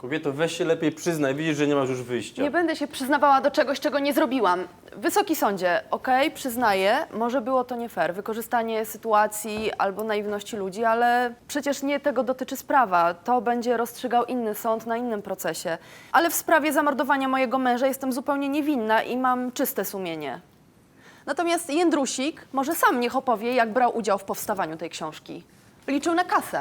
Kobieto, weź się lepiej przyznaj, widzisz, że nie masz już wyjścia. Nie będę się przyznawała do czegoś, czego nie zrobiłam. Wysoki sądzie, okej, przyznaję, może było to nie fair, wykorzystanie sytuacji albo naiwności ludzi, ale przecież nie tego dotyczy sprawa. To będzie rozstrzygał inny sąd na innym procesie. Ale w sprawie zamordowania mojego męża jestem zupełnie niewinna i mam czyste sumienie. Natomiast Jędrusik może sam niech opowie, jak brał udział w powstawaniu tej książki. Liczył na kasę.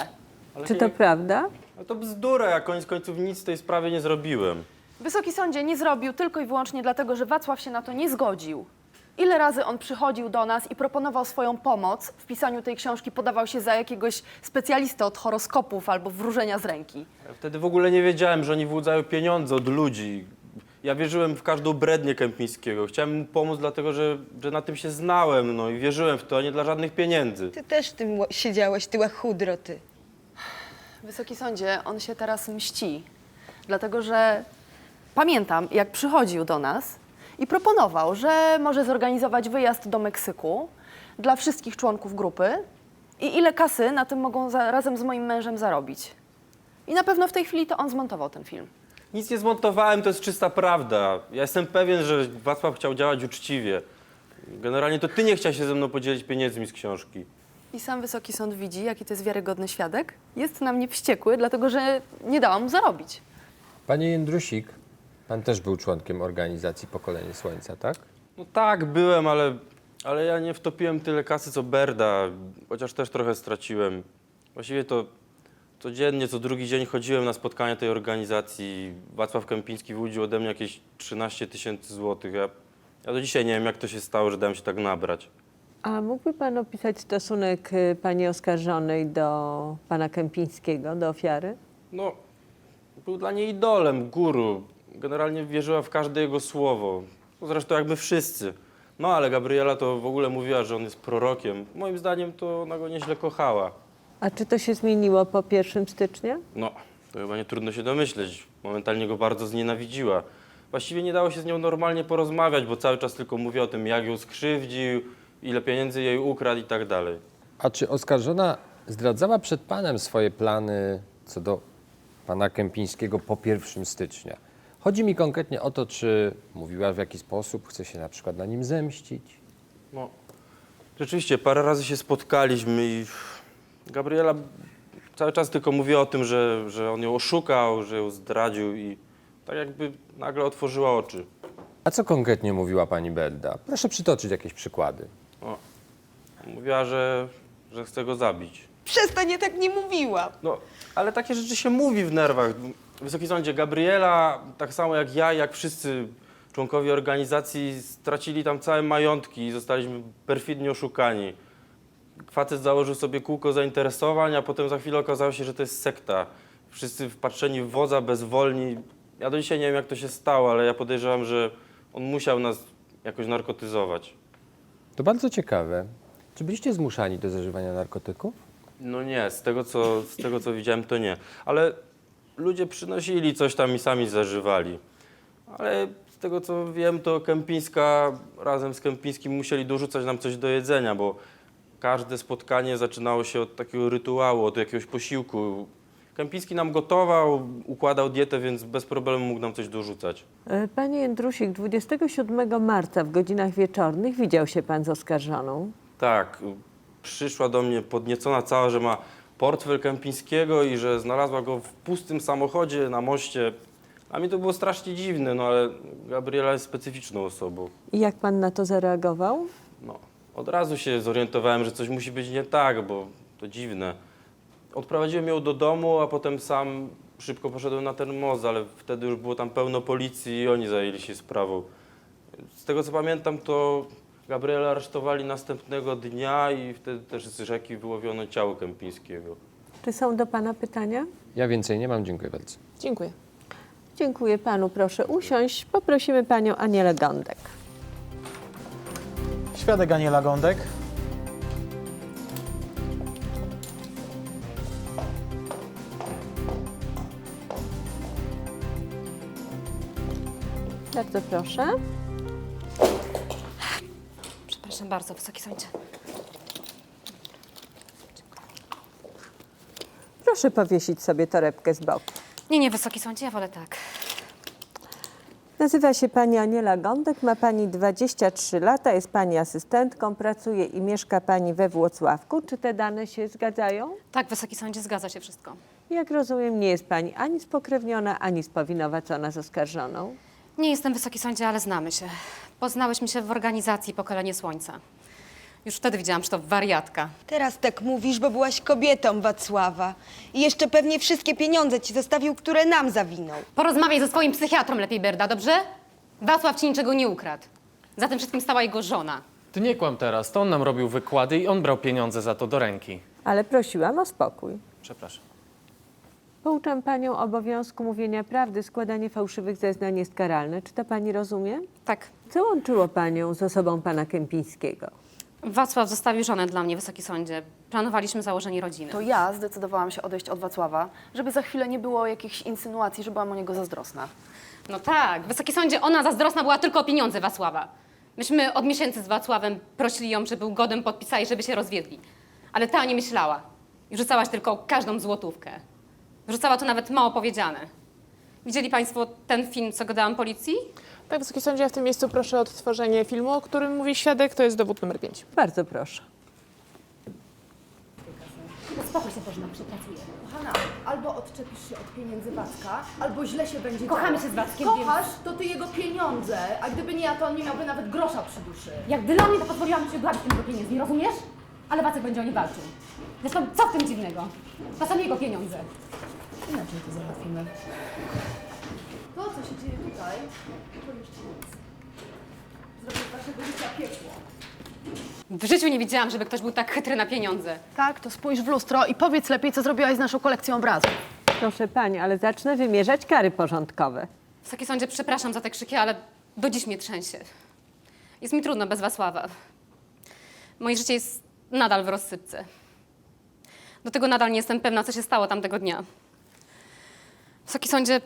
Ale Czy nie- to prawda? No to bzdura, ja koniec końców nic w tej sprawie nie zrobiłem. Wysoki sądzie nie zrobił tylko i wyłącznie dlatego, że Wacław się na to nie zgodził. Ile razy on przychodził do nas i proponował swoją pomoc w pisaniu tej książki, podawał się za jakiegoś specjalistę od horoskopów albo wróżenia z ręki. Ja wtedy w ogóle nie wiedziałem, że oni wyłudzają pieniądze od ludzi. Ja wierzyłem w każdą brednię Kępińskiego. Chciałem mu pomóc, dlatego że, że na tym się znałem, no i wierzyłem w to, a nie dla żadnych pieniędzy. Ty też w tym ło- siedziałeś, ty łachudro, ty. Wysoki sądzie, on się teraz mści, dlatego że pamiętam, jak przychodził do nas i proponował, że może zorganizować wyjazd do Meksyku dla wszystkich członków grupy i ile kasy na tym mogą za, razem z moim mężem zarobić. I na pewno w tej chwili to on zmontował ten film. Nic nie zmontowałem, to jest czysta prawda. Ja jestem pewien, że Wacław chciał działać uczciwie. Generalnie to ty nie chciałeś się ze mną podzielić pieniędzmi z książki. I sam Wysoki Sąd widzi, jaki to jest wiarygodny świadek. Jest na mnie wściekły, dlatego że nie dałam mu zarobić. Panie Jędrusik, pan też był członkiem organizacji Pokolenie Słońca, tak? No tak, byłem, ale, ale ja nie wtopiłem tyle kasy co Berda, chociaż też trochę straciłem. Właściwie to codziennie, co drugi dzień chodziłem na spotkania tej organizacji. Wacław Kępiński wyłudził ode mnie jakieś 13 tysięcy złotych. Ja, ja do dzisiaj nie wiem, jak to się stało, że dałem się tak nabrać. A mógłby pan opisać stosunek y, pani oskarżonej do pana Kępińskiego, do ofiary? No, był dla niej idolem, guru. Generalnie wierzyła w każde jego słowo. No Zresztą jak my wszyscy. No ale Gabriela to w ogóle mówiła, że on jest prorokiem. Moim zdaniem to ona go nieźle kochała. A czy to się zmieniło po 1 stycznia? No, to chyba nie trudno się domyśleć. Momentalnie go bardzo znienawidziła. Właściwie nie dało się z nią normalnie porozmawiać, bo cały czas tylko mówiła o tym, jak ją skrzywdził, ile pieniędzy jej ukradł i tak dalej. A czy oskarżona zdradzała przed panem swoje plany co do pana Kępińskiego po 1 stycznia? Chodzi mi konkretnie o to, czy mówiła w jaki sposób chce się na przykład na nim zemścić. No, rzeczywiście, parę razy się spotkaliśmy i Gabriela cały czas tylko mówiła o tym, że, że on ją oszukał, że ją zdradził i tak jakby nagle otworzyła oczy. A co konkretnie mówiła pani Belda? Proszę przytoczyć jakieś przykłady. Mówiła, że, że chce go zabić. Przestań, ja tak nie mówiła. No, ale takie rzeczy się mówi w nerwach. Wysoki sądzie, Gabriela, tak samo jak ja, jak wszyscy członkowie organizacji, stracili tam całe majątki i zostaliśmy perfidnie oszukani. Facet założył sobie kółko zainteresowań, a potem za chwilę okazało się, że to jest sekta. Wszyscy wpatrzeni w wodza, bezwolni. Ja do dzisiaj nie wiem, jak to się stało, ale ja podejrzewam, że on musiał nas jakoś narkotyzować. To bardzo ciekawe. Czy byliście zmuszani do zażywania narkotyków? No nie, z tego, co, z tego co widziałem, to nie. Ale ludzie przynosili coś tam i sami zażywali. Ale z tego co wiem, to Kępińska razem z Kępińskim musieli dorzucać nam coś do jedzenia, bo każde spotkanie zaczynało się od takiego rytuału, od jakiegoś posiłku. Kępiński nam gotował, układał dietę, więc bez problemu mógł nam coś dorzucać. Y, Panie Jędrusik, 27 marca w godzinach wieczornych widział się pan z oskarżoną. Tak, przyszła do mnie podniecona cała, że ma portfel Kępińskiego i że znalazła go w pustym samochodzie na moście. A mi to było strasznie dziwne, no ale Gabriela jest specyficzną osobą. I jak pan na to zareagował? No, od razu się zorientowałem, że coś musi być nie tak, bo to dziwne. Odprowadziłem ją do domu, a potem sam szybko poszedłem na ten most, ale wtedy już było tam pełno policji i oni zajęli się sprawą. Z tego co pamiętam, to Gabriela aresztowali następnego dnia i wtedy też z rzeki wyłowiono ciało Kępińskiego. Czy są do pana pytania? Ja więcej nie mam, dziękuję bardzo. Dziękuję. Dziękuję panu, proszę usiąść. Poprosimy panią Anielę Gądek. Świadek Aniela Gądek. Bardzo proszę. Przepraszam bardzo, Wysoki Sądzie. Proszę powiesić sobie torebkę z boku. Nie, nie, Wysoki Sądzie, ja wolę tak. Nazywa się pani Aniela Gądek, ma pani 23 lata, jest pani asystentką, pracuje i mieszka pani we Włocławku. Czy te dane się zgadzają? Tak, Wysoki Sądzie, zgadza się wszystko. Jak rozumiem, nie jest pani ani spokrewniona, ani spowinowacona z oskarżoną. Nie jestem Wysoki Sądzie, ale znamy się. Poznałyśmy się w organizacji Pokolenie Słońca. Już wtedy widziałam, że to wariatka. Teraz tak mówisz, bo byłaś kobietą Wacława. I jeszcze pewnie wszystkie pieniądze ci zostawił, które nam zawinął. Porozmawiaj ze swoim psychiatrą lepiej, Berda, dobrze? Wacław ci niczego nie ukradł. Za tym wszystkim stała jego żona. Ty nie kłam teraz, to on nam robił wykłady i on brał pieniądze za to do ręki. Ale prosiłam o spokój. Przepraszam. Pouczam panią obowiązku mówienia prawdy, składanie fałszywych zeznań jest karalne. Czy to pani rozumie? Tak. Co łączyło panią z osobą pana Kępińskiego? Wacław zostawił żonę dla mnie, Wysoki Sądzie. Planowaliśmy założenie rodziny. To ja zdecydowałam się odejść od Wacława, żeby za chwilę nie było jakichś insynuacji, że byłam o niego zazdrosna. No tak, Wysoki Sądzie, ona zazdrosna była tylko o pieniądze Wacława. Myśmy od miesięcy z Wacławem prosili ją, żeby ugodę podpisała i żeby się rozwiedli. Ale ta nie myślała. I rzucałaś tylko każdą złotówkę. Rzucała to nawet mało powiedziane. Widzieli Państwo ten film, co go dałam policji? Tak, Wysoki Sądzie, ja w tym miejscu proszę o odtworzenie filmu, o którym mówi świadek, to jest dowód numer 5. Bardzo proszę. Spokój się, Bożena, przepracuję. Hanna, albo odczepisz się od pieniędzy Wacka, albo źle się będzie Kochamy działo. się z Wackiem, Kochasz, to ty jego pieniądze, a gdyby nie ja, to on nie miałby nawet grosza przy duszy. Jak dla mnie, to pozwoliłam się bawić tym pieniędzmi, rozumiesz? Ale Wacek będzie o nie walczył. Zresztą, co w tym dziwnego? To są jego pieniądze. Inaczej to załatwimy. To, co się dzieje tutaj, to jeszcze nic. Zrobię z waszego życia piekło. W życiu nie widziałam, żeby ktoś był tak chytry na pieniądze. Tak, to spójrz w lustro i powiedz lepiej, co zrobiłaś z naszą kolekcją obrazów. Proszę pani, ale zacznę wymierzać kary porządkowe. Wysoki sądzie, przepraszam za te krzyki, ale do dziś mnie trzęsie. Jest mi trudno bez Wacława. Moje życie jest nadal w rozsypce. Do tego nadal nie jestem pewna, co się stało tamtego dnia. Wysoki sądzie,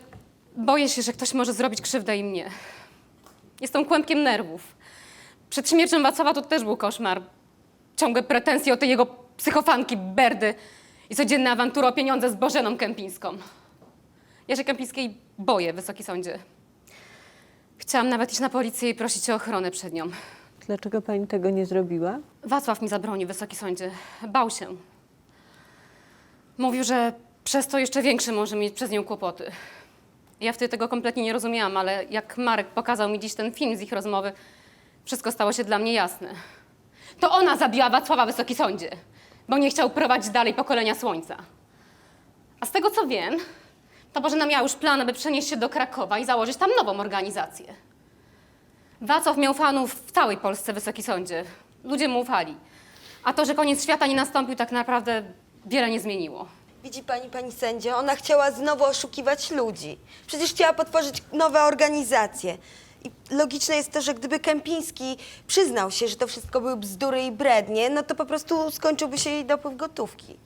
boję się, że ktoś może zrobić krzywdę i mnie. Jestem kłębkiem nerwów. Przed śmiercią Wacława to też był koszmar. Ciągłe pretensje o tej jego psychofanki Berdy i codzienne awantury o pieniądze z Bożeną Kępińską. Ja się Kępińskiej boję, Wysoki Sądzie. Chciałam nawet iść na policję i prosić o ochronę przed nią. Dlaczego pani tego nie zrobiła? Wacław mi zabroni, Wysoki Sądzie. Bał się. Mówił, że przez to jeszcze większy może mieć przez nią kłopoty. Ja wtedy tego kompletnie nie rozumiałam, ale jak Marek pokazał mi dziś ten film z ich rozmowy, wszystko stało się dla mnie jasne. To ona zabiła Wacława, Wysoki Sądzie, bo nie chciał prowadzić dalej pokolenia Słońca. A z tego co wiem, to Bożena miała już plan, aby przenieść się do Krakowa i założyć tam nową organizację. Wacław miał fanów w całej Polsce, Wysoki Sądzie. Ludzie mu ufali. A to, że koniec świata nie nastąpił, tak naprawdę wiele nie zmieniło. Widzi pani, pani sędzio, ona chciała znowu oszukiwać ludzi. Przecież chciała potworzyć nowe organizacje. I logiczne jest to, że gdyby Kępiński przyznał się, że to wszystko były bzdury i brednie, no to po prostu skończyłby się jej dopływ gotówki.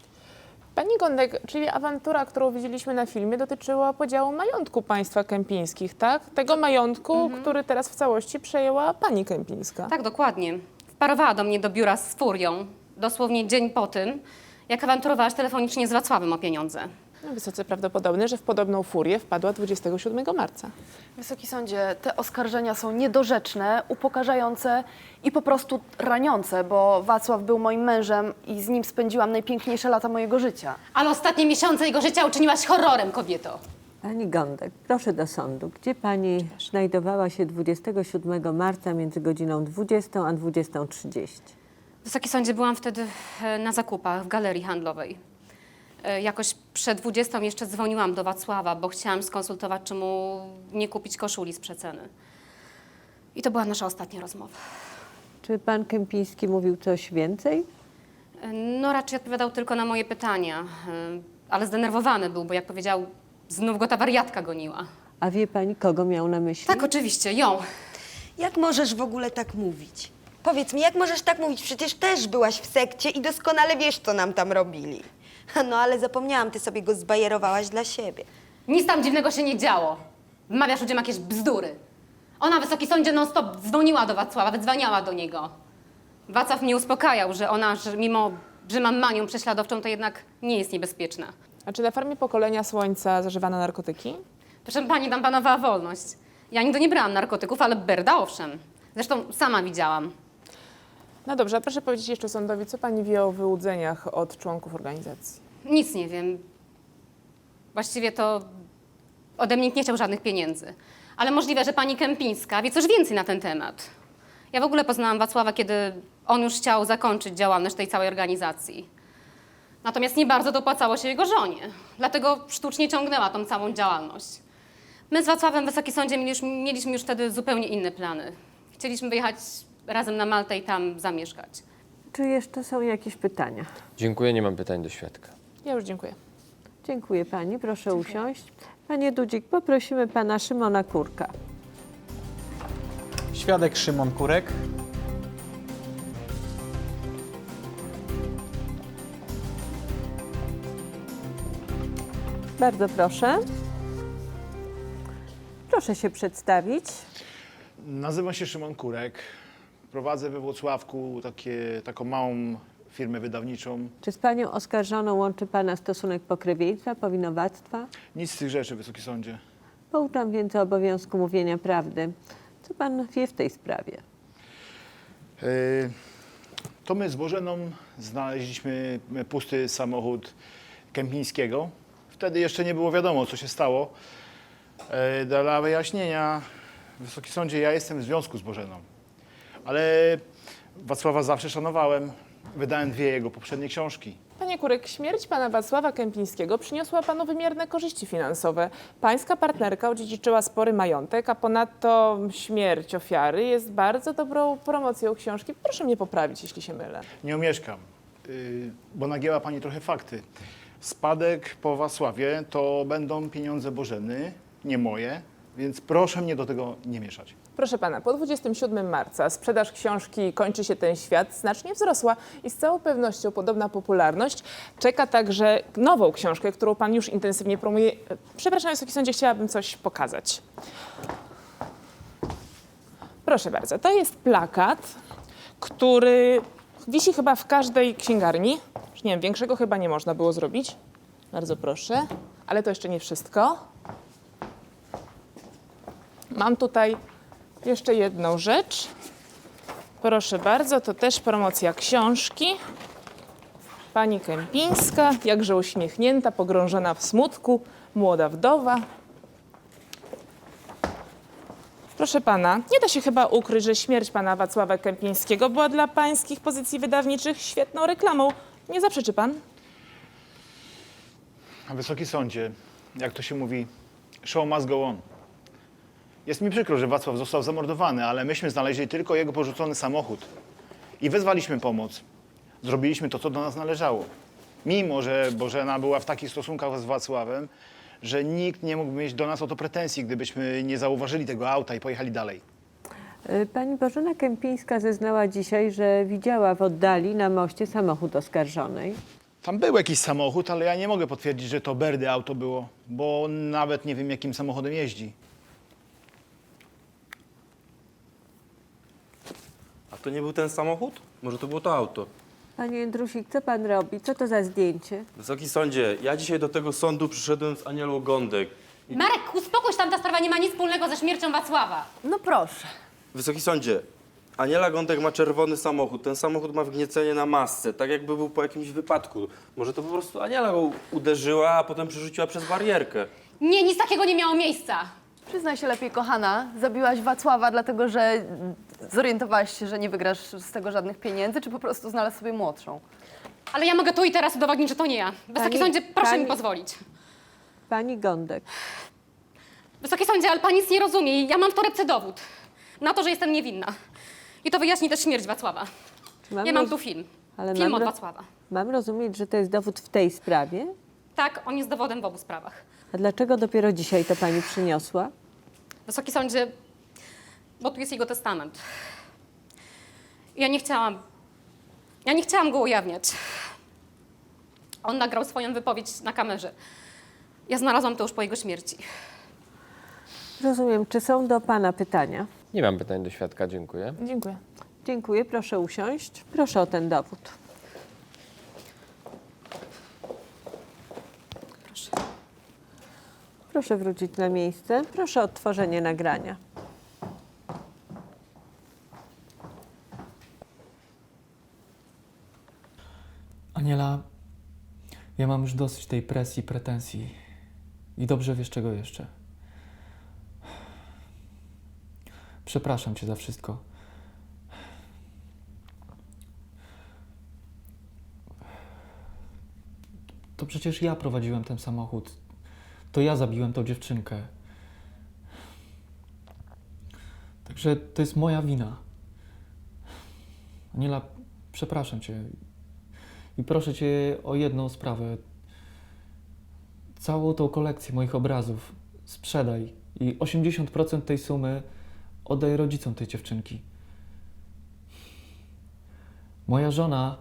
Pani Gądek, czyli awantura, którą widzieliśmy na filmie, dotyczyła podziału majątku państwa kępińskich, tak? Tego majątku, który teraz w całości przejęła pani Kępińska. Tak, dokładnie. Wparowała do mnie do biura z furią, dosłownie dzień po tym, jak awanturowałaś telefonicznie z Wacławem o pieniądze. No, Wysoce prawdopodobne, że w podobną furię wpadła 27 marca. Wysoki sądzie, te oskarżenia są niedorzeczne, upokarzające i po prostu raniące, bo Wacław był moim mężem i z nim spędziłam najpiękniejsze lata mojego życia. Ale ostatnie miesiące jego życia uczyniłaś horrorem, kobieto. Pani Gądek, proszę do sądu. Gdzie pani znajdowała się 27 marca między godziną 20 a 20.30? Wysoki sądzie, byłam wtedy e, na zakupach w galerii handlowej. E, Jakoś przed 20 jeszcze dzwoniłam do Wacława, bo chciałam skonsultować, czy mu nie kupić koszuli z przeceny. I to była nasza ostatnia rozmowa. Czy pan Kępiński mówił coś więcej? E, No raczej odpowiadał tylko na moje pytania, ale zdenerwowany był, bo jak powiedział, znów go ta wariatka goniła. A wie pani, kogo miał na myśli? Tak, oczywiście, ją. Jak możesz w ogóle tak mówić? Powiedz mi, jak możesz tak mówić? Przecież też byłaś w sekcie i doskonale wiesz, co nam tam robili. No ale zapomniałam, ty sobie go zbajerowałaś dla siebie. Nic tam dziwnego się nie działo. Wmawiasz ludziom jakieś bzdury. Ona, Wysoki Sądzie, non-stop dzwoniła do Wacława, wydzwaniała do niego. Wacław mnie uspokajał, że ona, że mimo, że mam manią prześladowczą, to jednak nie jest niebezpieczna. A czy na farmie pokolenia Słońca zażywano narkotyki? Proszę pani, tam panowała wolność. Ja nigdy nie brałam narkotyków, ale Berda owszem. Zresztą sama widziałam. No dobrze, a proszę powiedzieć jeszcze sądowi, co pani wie o wyłudzeniach od członków organizacji? Nic nie wiem. Właściwie to ode mnie nie chciał żadnych pieniędzy. Ale możliwe, że pani Kępińska wie coś więcej na ten temat. Ja w ogóle poznałam Wacława, kiedy on już chciał zakończyć działalność tej całej organizacji. Natomiast nie bardzo dopłacało się jego żonie. Dlatego sztucznie ciągnęła tą całą działalność. My z Wacławem w Wysoki Sądzie mieliśmy, mieliśmy już wtedy zupełnie inne plany. Chcieliśmy wyjechać razem na Maltę i tam zamieszkać. Czy jeszcze są jakieś pytania? Dziękuję, nie mam pytań do świadka. Ja już dziękuję. Dziękuję pani, proszę usiąść. Panie Dudzik, poprosimy pana Szymona Kurka. Świadek Szymon Kurek. Bardzo proszę. Proszę się przedstawić. Nazywam się Szymon Kurek. Prowadzę we Włocławku takie, taką małą firmę wydawniczą. Czy z panią oskarżoną łączy pana stosunek pokrewieństwa, powinowactwa? Nic z tych rzeczy, Wysoki Sądzie. Pouczam więc o obowiązku mówienia prawdy. Co pan wie w tej sprawie? Yy, To my z Bożeną znaleźliśmy pusty samochód Kępińskiego. Wtedy jeszcze nie było wiadomo, co się stało. Yy, Dla wyjaśnienia, Wysoki Sądzie, ja jestem w związku z Bożeną. Ale Wacława zawsze szanowałem. Wydałem dwie jego poprzednie książki. Panie Kurek, śmierć pana Wacława Kępińskiego przyniosła panu wymierne korzyści finansowe. Pańska partnerka odziedziczyła spory majątek, a ponadto śmierć ofiary jest bardzo dobrą promocją książki. Proszę mnie poprawić, jeśli się mylę. Nie omieszkam, yy, bo nagięła pani trochę fakty. Spadek po Wacławie to będą pieniądze Bożeny, nie moje, więc proszę mnie do tego nie mieszać. Proszę pana, po 27 marca sprzedaż książki Kończy się ten świat znacznie wzrosła i z całą pewnością podobna popularność czeka także nową książkę, którą pan już intensywnie promuje. Przepraszam, Wysoki Sądzie, chciałabym coś pokazać. Proszę bardzo, to jest plakat, który wisi chyba w każdej księgarni. Już nie wiem, większego chyba nie można było zrobić. Bardzo proszę, ale to jeszcze nie wszystko. Mam tutaj jeszcze jedną rzecz. Proszę bardzo, to też promocja książki. Pani Kępińska, jakże uśmiechnięta, pogrążona w smutku, młoda wdowa. Proszę pana, nie da się chyba ukryć, że śmierć pana Wacława Kępińskiego była dla pańskich pozycji wydawniczych świetną reklamą. Nie zaprzeczy pan? Wysoki Sądzie, jak to się mówi, show must go on. Jest mi przykro, że Wacław został zamordowany, ale myśmy znaleźli tylko jego porzucony samochód i wezwaliśmy pomoc. Zrobiliśmy to, co do nas należało. Mimo, że Bożena była w takich stosunkach z Wacławem, że nikt nie mógł mieć do nas o to pretensji, gdybyśmy nie zauważyli tego auta i pojechali dalej. Y, Pani Bożena Kępińska zeznała dzisiaj, że widziała w oddali na moście samochód oskarżonej. Tam był jakiś samochód, ale ja nie mogę potwierdzić, że to Berdy auto było, bo nawet nie wiem, jakim samochodem jeździ. To nie był ten samochód? Może to było to auto? Panie Jędrusik, co pan robi? Co to za zdjęcie? Wysoki sądzie, ja dzisiaj do tego sądu przyszedłem z Anielą Gądek. Marek, uspokój się, tam ta sprawa nie ma nic wspólnego ze śmiercią Wacława. No proszę. Wysoki sądzie, Aniela Gądek ma czerwony samochód. Ten samochód ma wgniecenie na masce, tak jakby był po jakimś wypadku. Może to po prostu Aniela go uderzyła, a potem przerzuciła przez barierkę. Nie, nic takiego nie miało miejsca. Przyznaj się lepiej, kochana, zabiłaś Wacława, dlatego że zorientowałaś się, że nie wygrasz z tego żadnych pieniędzy, czy po prostu znalazł sobie młodszą? Ale ja mogę tu i teraz udowodnić, że to nie ja. Wysoki Pani- sądzie, proszę pani- mi pozwolić. Pani Gądek. Wysoki sądzie, ale pan nic nie rozumie ja mam w torebce dowód na to, że jestem niewinna. I to wyjaśni też śmierć Wacława. Czy Ja mam roz- tu film. Ale film mam od ro- Wacława. Mam rozumieć, że to jest dowód w tej sprawie? Tak, on jest dowodem w obu sprawach. A dlaczego dopiero dzisiaj to pani przyniosła? Wysoki sądzie, bo tu jest jego testament. Ja nie chciałam, ja nie chciałam go ujawniać. On nagrał swoją wypowiedź na kamerze. Ja znalazłam to już po jego śmierci. Rozumiem. Czy są do pana pytania? Nie mam pytań do świadka, dziękuję. Dziękuję. Dziękuję. Proszę usiąść. Proszę o ten dowód. Proszę wrócić na miejsce. Proszę o odtworzenie nagrania. Aniela, ja mam już dosyć tej presji, pretensji. I dobrze wiesz czego jeszcze. Przepraszam cię za wszystko. To przecież ja prowadziłem ten samochód. To ja zabiłem tą dziewczynkę. Także to jest moja wina. Aniela, przepraszam cię. I proszę cię o jedną sprawę. Całą tą kolekcję moich obrazów sprzedaj i 80% tej sumy oddaj rodzicom tej dziewczynki. Moja żona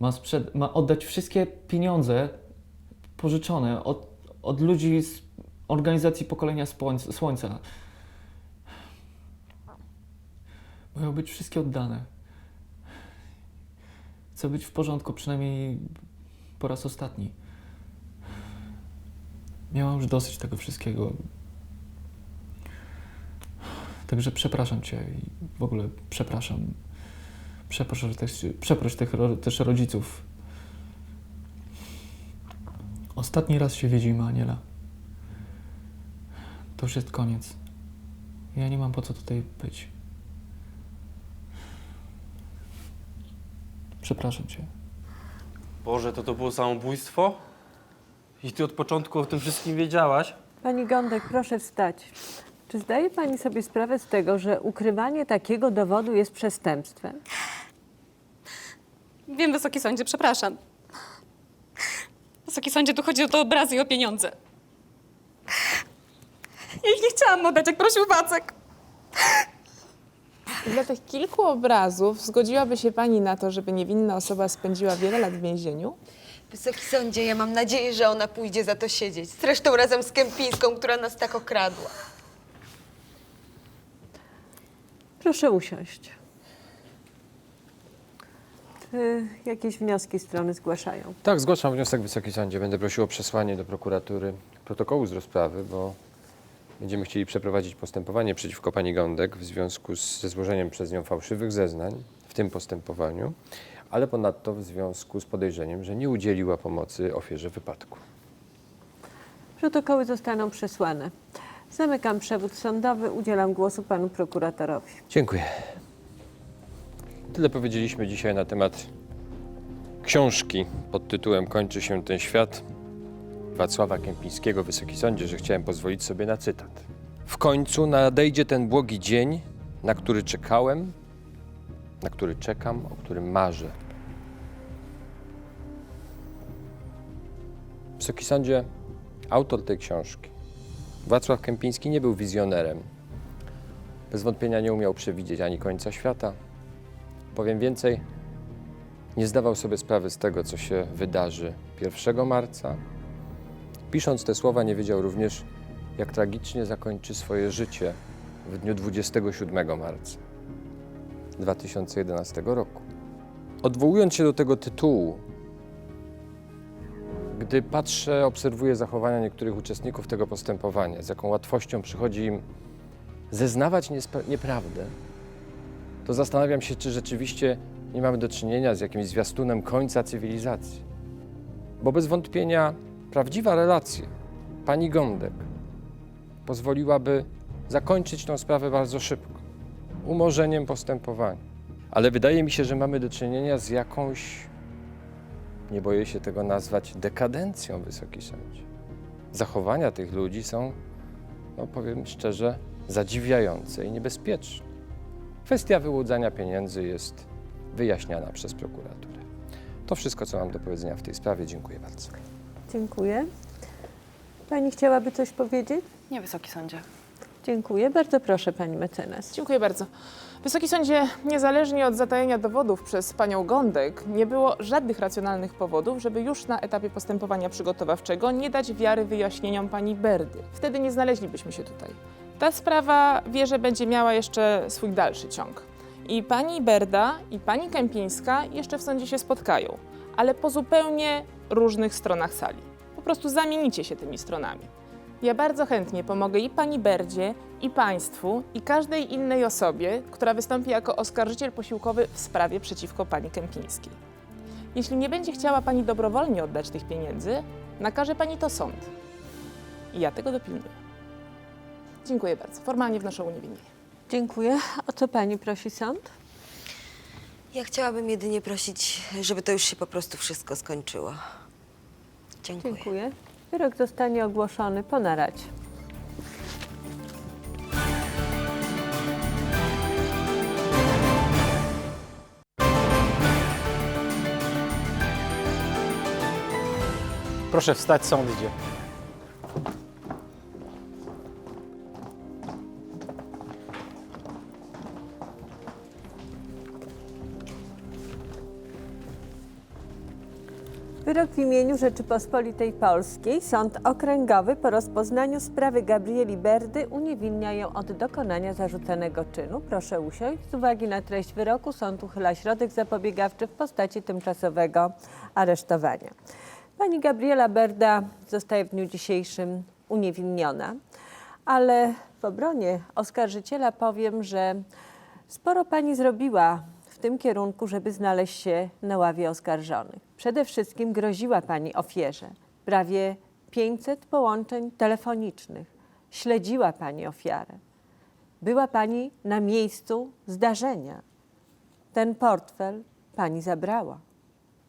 ma, ma oddać wszystkie pieniądze pożyczone od, od ludzi z organizacji Pokolenia Słońca-. Mają być wszystkie oddane. Chcę być w porządku, przynajmniej po raz ostatni. Miałam już dosyć tego wszystkiego. Także przepraszam Cię i w ogóle przepraszam. Przeproś też, przeproś tych, też rodziców. Ostatni raz się widzimy, Aniela. To już jest koniec. Ja nie mam po co tutaj być. Przepraszam Cię. Boże, to to było samobójstwo? I ty od początku o tym wszystkim wiedziałaś? Pani Gądek, proszę wstać. Czy zdaje Pani sobie sprawę z tego, że ukrywanie takiego dowodu jest przestępstwem? Wiem, Wysoki Sądzie, przepraszam. Wysoki Sądzie, tu chodzi o te obrazy i o pieniądze. Ja ich nie chciałam oddać, jak prosił Wacek. Dla tych kilku obrazów zgodziłaby się pani na to, żeby niewinna osoba spędziła wiele lat w więzieniu? Wysoki sądzie, ja mam nadzieję, że ona pójdzie za to siedzieć. Zresztą razem z Kępińską, która nas tak okradła. Proszę usiąść. Czy jakieś wnioski strony zgłaszają? Tak, zgłaszam wniosek Wysoki Sądzie. Będę prosił o przesłanie do prokuratury protokołu z rozprawy, bo będziemy chcieli przeprowadzić postępowanie przeciwko pani Gądek w związku z, ze złożeniem przez nią fałszywych zeznań w tym postępowaniu, ale ponadto w związku z podejrzeniem, że nie udzieliła pomocy ofierze wypadku. Protokoły zostaną przesłane. Zamykam przewód sądowy. Udzielam głosu panu prokuratorowi. Dziękuję. Tyle powiedzieliśmy dzisiaj na temat książki pod tytułem Kończy się ten świat Wacława Kępińskiego, Wysoki Sądzie, że chciałem pozwolić sobie na cytat. W końcu nadejdzie ten błogi dzień, na który czekałem, na który czekam, o którym marzę. Wysoki Sądzie, autor tej książki, Wacław Kępiński nie był wizjonerem. Bez wątpienia nie umiał przewidzieć ani końca świata. Powiem więcej, nie zdawał sobie sprawy z tego, co się wydarzy 1 marca. Pisząc te słowa, nie wiedział również, jak tragicznie zakończy swoje życie w dniu 27 marca 2011 roku. Odwołując się do tego tytułu, gdy patrzę, obserwuję zachowania niektórych uczestników tego postępowania, z jaką łatwością przychodzi im zeznawać nieprawdę, to zastanawiam się, czy rzeczywiście nie mamy do czynienia z jakimś zwiastunem końca cywilizacji. Bo bez wątpienia prawdziwa relacja pani Gądek pozwoliłaby zakończyć tę sprawę bardzo szybko, umorzeniem postępowania. Ale wydaje mi się, że mamy do czynienia z jakąś, nie boję się tego nazwać, dekadencją, Wysoki Sądzie. Zachowania tych ludzi są, no powiem szczerze, zadziwiające i niebezpieczne. Kwestia wyłudzania pieniędzy jest wyjaśniana przez prokuraturę. To wszystko, co mam do powiedzenia w tej sprawie. Dziękuję bardzo. Dziękuję. Pani chciałaby coś powiedzieć? Nie, Wysoki Sądzie. Dziękuję. Bardzo proszę, pani mecenas. Dziękuję bardzo. Wysoki Sądzie, niezależnie od zatajenia dowodów przez panią Gądek, nie było żadnych racjonalnych powodów, żeby już na etapie postępowania przygotowawczego nie dać wiary wyjaśnieniom pani Berdy. Wtedy nie znaleźlibyśmy się tutaj. Ta sprawa, wierzę, będzie miała jeszcze swój dalszy ciąg. I pani Berda, i pani Kępińska jeszcze w sądzie się spotkają, ale po zupełnie różnych stronach sali. Po prostu zamienicie się tymi stronami. Ja bardzo chętnie pomogę i pani Berdzie, i państwu, i każdej innej osobie, która wystąpi jako oskarżyciel posiłkowy w sprawie przeciwko pani Kępińskiej. Jeśli nie będzie chciała pani dobrowolnie oddać tych pieniędzy, nakaże pani to sąd. I ja tego dopilnuję. Dziękuję bardzo. Formalnie wnoszę uniewinnienie. Dziękuję. O co pani prosi sąd? Ja chciałabym jedynie prosić, żeby to już się po prostu wszystko skończyło. Dziękuję. Dziękuję. Wyrok zostanie ogłoszony po naradzie. Proszę wstać, sąd idzie. Wyrok w imieniu Rzeczypospolitej Polskiej Sąd Okręgowy po rozpoznaniu sprawy Gabrieli Berdy uniewinnia ją od dokonania zarzuconego czynu. Proszę usiąść. Z uwagi na treść wyroku sąd uchyla środek zapobiegawczy w postaci tymczasowego aresztowania. Pani Gabriela Berda zostaje w dniu dzisiejszym uniewinniona, ale w obronie oskarżyciela powiem, że sporo pani zrobiła tym kierunku, żeby znaleźć się na ławie oskarżonych. Przede wszystkim groziła pani ofierze prawie 500 połączeń telefonicznych. Śledziła pani ofiarę. Była pani na miejscu zdarzenia. Ten portfel pani zabrała.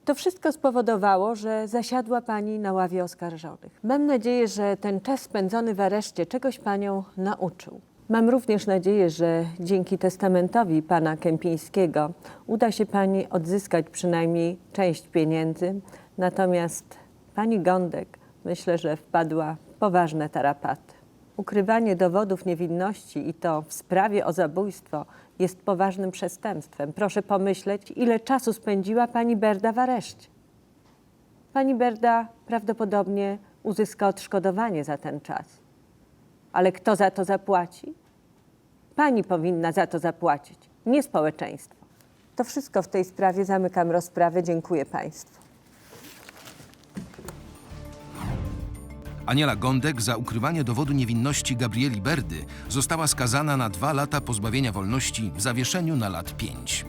To wszystko spowodowało, że zasiadła pani na ławie oskarżonych. Mam nadzieję, że ten czas spędzony w areszcie czegoś panią nauczył. Mam również nadzieję, że dzięki testamentowi pana Kępińskiego uda się pani odzyskać przynajmniej część pieniędzy. Natomiast pani Gądek myślę, że wpadła w poważne tarapaty. Ukrywanie dowodów niewinności i to w sprawie o zabójstwo jest poważnym przestępstwem. Proszę pomyśleć, ile czasu spędziła pani Berda w areszcie. Pani Berda prawdopodobnie uzyska odszkodowanie za ten czas. Ale kto za to zapłaci? Pani powinna za to zapłacić, nie społeczeństwo. To wszystko w tej sprawie. Zamykam rozprawę. Dziękuję Państwu. Aniela Gądek za ukrywanie dowodu niewinności Gabrieli Berdy została skazana na dwa lata pozbawienia wolności w zawieszeniu na lat pięć.